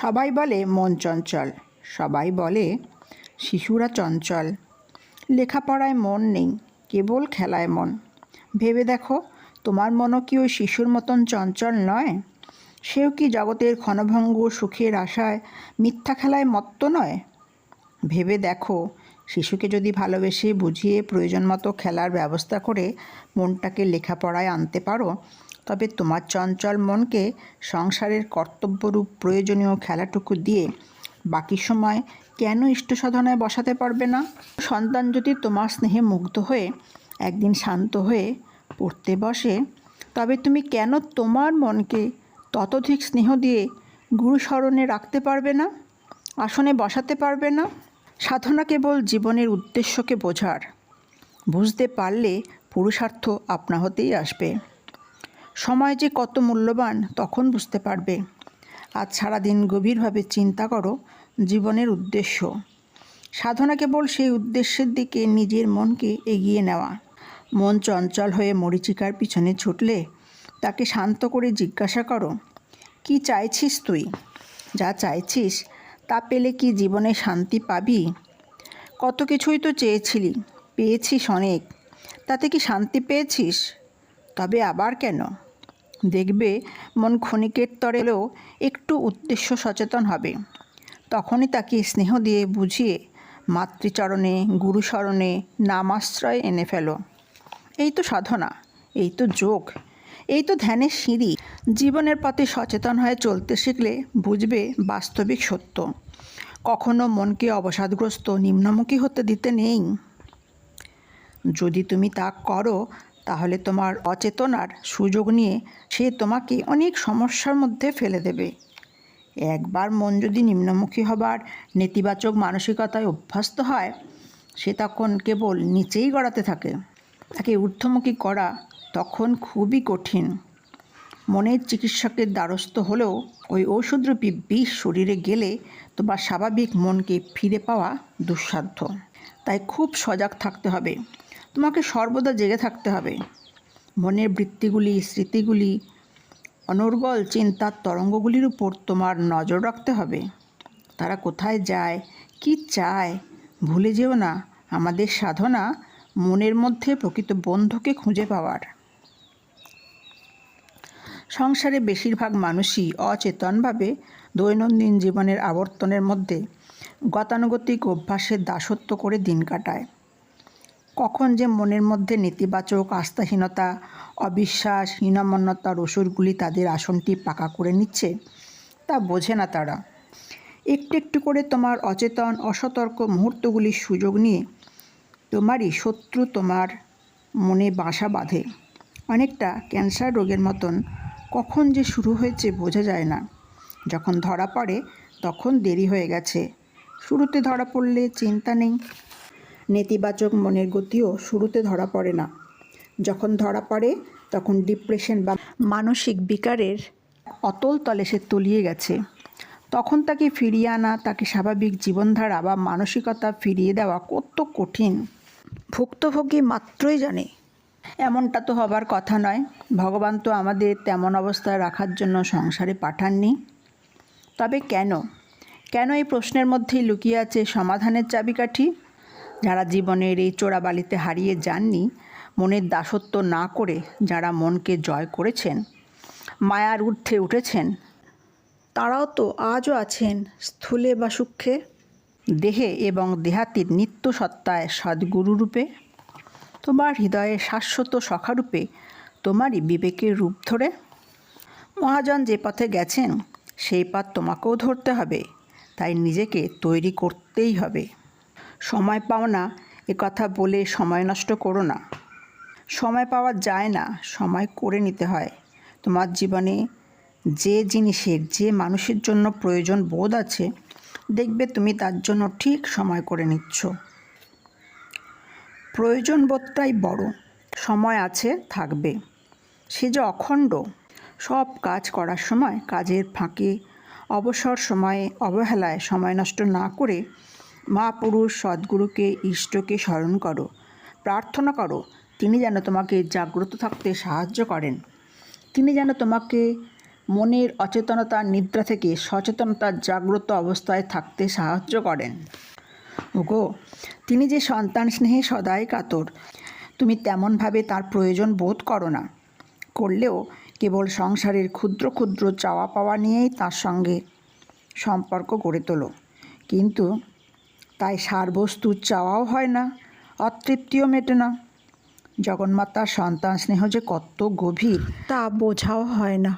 সবাই বলে মন চঞ্চল, সবাই বলে শিশুরা চঞ্চল। লেখাপড়ায় মন নেই, কেবল খেলায় মন। ভেবে দেখো, তোমার মনও কি ওই শিশুর মতন চঞ্চল নয়? সেও কি জগতের ক্ষণভঙ্গ সুখের আশায় মিথ্যা খেলায় মত্ত নয়? ভেবে দেখো, শিশুকে যদি ভালোবেসে বুঝিয়ে প্রয়োজন মতো খেলার ব্যবস্থা করে মনটাকে লেখাপড়ায় আনতে পারো তবে তোমার চঞ্চল মনকে সংসারের কর্তব্যরূপ প্রয়োজনীয় খেলাটুকু দিয়ে বাকি সময় কেন ইষ্ট সাধনায় বসাতে পারবে না? সন্তান যদি তোমার স্নেহে মুগ্ধ হয়ে একদিন শান্ত হয়ে পড়তে বসে, তবে তুমি কেন তোমার মনকে ততোধিক স্নেহ দিয়ে গুরু স্মরণে রাখতে পারবে না? আসনে বসাতে পারবে না? সাধনা কেবল জীবনের উদ্দেশ্যকে বোঝার। বুঝতে পারলে পুরুষার্থ আপনা হতেই আসবে। সময় যে কত মূল্যবান, তখন বুঝতে পারবে। আজ সারাদিন গভীরভাবে চিন্তা করো, জীবনের উদ্দেশ্য। সাধনা কেবল সেই উদ্দেশ্যের দিকে নিজের মনকে এগিয়ে নেওয়া। মন চঞ্চল হয়ে মরিচিকার পিছনে ছুটলে তাকে শান্ত করে জিজ্ঞাসা করো, কি চাইছিস তুই? যা চাইছিস, তা পেলে কি জীবনে শান্তি পাবি? কত কিছুই তো চেয়েছিলি, পেয়েছিস অনেক। তাতে কি শান্তি পেয়েছিস? তবে আবার কেন? দেখবে মন ক্ষণিকের তরেলেও একটু উদ্দেশ্য সচেতন হবে। তখনই তাকে স্নেহ দিয়ে বুঝিয়ে মাতৃচরণে গুরুচরণে নামাশ্রয় এনে ফেলো। এই তো সাধনা, এই তো যোগ, এই তো ধ্যানের সিঁড়ি। জীবনের পথে সচেতন হয়ে চলতে শিখলে বুঝবে বাস্তবিক সত্য। কখনো মনকে অবসাদগ্রস্ত, নিম্নমুখী হতে দিতে নেই। যদি তুমি তা করো তাহলে তোমার অচেতনার সুযোগ নিয়ে সে তোমাকে অনেক সমস্যার মধ্যে ফেলে দেবে। একবার মন যদি নিম্নমুখী হবার নেতিবাচক মানসিকতায় অভ্যস্ত হয়, সে তখন কেবল নিচেই গড়াতে থাকে। তাকে ঊর্ধ্বমুখী করা তখন খুবই কঠিন। মনের চিকিৎসকের দ্বারস্থ হলেও ওই ঔষধরূপী বিষ শরীরে গেলে তোমার স্বাভাবিক মনকে ফিরে পাওয়া দুঃসাধ্য। তাই খুব সজাগ থাকতে হবে। তোমাকে সর্বদা জেগে থাকতে হবে। মনের বৃত্তিগুলি, স্মৃতিগুলি, অনর্গল চিন্তার তরঙ্গগুলির উপর তোমার নজর রাখতে হবে। তারা কোথায় যায়, কি চায়, ভুলে যেও না। আমাদের সাধনা মনের মধ্যে প্রকৃত বন্ধুকে খুঁজে পাওয়ার। সংসারে বেশিরভাগ মানুষই অচেতনভাবে দৈনন্দিন জীবনের আবর্তনের মধ্যে গতানুগতিক অভ্যাসের দাসত্ব করে দিন কাটায়। কখন যে মনের মধ্যে নেতিবাচক, আস্থাহীনতা, অবিশ্বাস হীনমন্যতার ওষুধগুলি তাদের আসনটি পাকা করে নিচ্ছে, তা বোঝে না তারা। একটু একটু করে তোমার অচেতন, অসতর্ক মুহূর্তগুলির সুযোগ নিয়ে তোমারই শত্রু তোমার মনে বাসা বাঁধে। অনেকটা ক্যান্সার রোগের মতন কখন যে শুরু হয়েছে বোঝা যায় না। যখন ধরা পড়ে, তখন দেরি হয়ে গেছে। শুরুতে ধরা পড়লে চিন্তা নেই। নেতিবাচক মনের গতিও শুরুতে ধরা পড়ে না। যখন ধরা পড়ে, তখন ডিপ্রেশন বা মানসিক বিকারের অতল তলে সে তলিয়ে গেছে। তখন তাকে ফিরিয়ে আনা, তাকে স্বাভাবিক জীবনধারা বা মানসিকতা ফিরিয়ে দেওয়া কত কঠিন। ভুক্তভোগী মাত্রই জানে, এমনটা তো হবার কথা নয়। ভগবান তো আমাদের তেমন অবস্থায় রাখার জন্য সংসারে পাঠাননি। তবে কেন? কেন এই প্রশ্নের মধ্যেই লুকিয়ে আছে সমাধানের চাবিকাঠি? যারা জীবনের এই চোরাবালিতে হারিয়ে যাননি, মনের দাসত্ব না করে যারা মনকে জয় করেছেন, মায়ার ঊর্ধ্বে উঠেছেন, তারাও তো আজও আছেন স্থূলে বা সূক্ষ্মে দেহে এবং দেহাতির নিত্য সত্তায় সদ্গুরুরূপে তোমার হৃদয়ে শাশ্বত সখারূপে তোমারই বিবেকের রূপ ধরে। মহাজন যে পথে গেছেন, সেই পথ তোমাকেও ধরতে হবে, তাই নিজেকে তৈরি করতেই হবে। সময় পাও না, এ কথা বলে সময় নষ্ট করো না। সময় পাওয়া যায় না, সময় করে নিতে হয়। তোমার জীবনে যে জিনিসের, যে মানুষের জন্য প্রয়োজন বোধ আছে, দেখবে তুমি তার জন্য ঠিক সময় করে নিচ্ছ। প্রয়োজন বোধটাই বড়, সময় আছে, থাকবে। সে যে অখণ্ড, সব কাজ করার সময়, কাজের ফাঁকে, অবসর সময়ে, অবহেলায় সময় নষ্ট না করে মহাপুরুষ সদ্গুরুকে, ইষ্টকে স্মরণ করো, প্রার্থনা করো, তিনি যেন তোমাকে জাগ্রত থাকতে সাহায্য করেন। তিনি যেন তোমাকে মনের অচেতনতার নিদ্রা থেকে সচেতনতার জাগ্রত অবস্থায় থাকতে সাহায্য করেন। ওগো, তিনি যে সন্তান স্নেহে সদাই কাতর, তুমি তেমনভাবে তার প্রয়োজন বোধ করো না। করলেও কেবল সংসারের ক্ষুদ্র ক্ষুদ্র চাওয়া পাওয়া নিয়েই তার সঙ্গে সম্পর্ক গড়ে তোলো। কিন্তু তাই সারবস্তুর চাওয়াও হয় না, অতৃপ্তিও মেটে না। জগন্মাতার সন্তান স্নেহ যে কত গভীর, তা বোঝাও হয় না।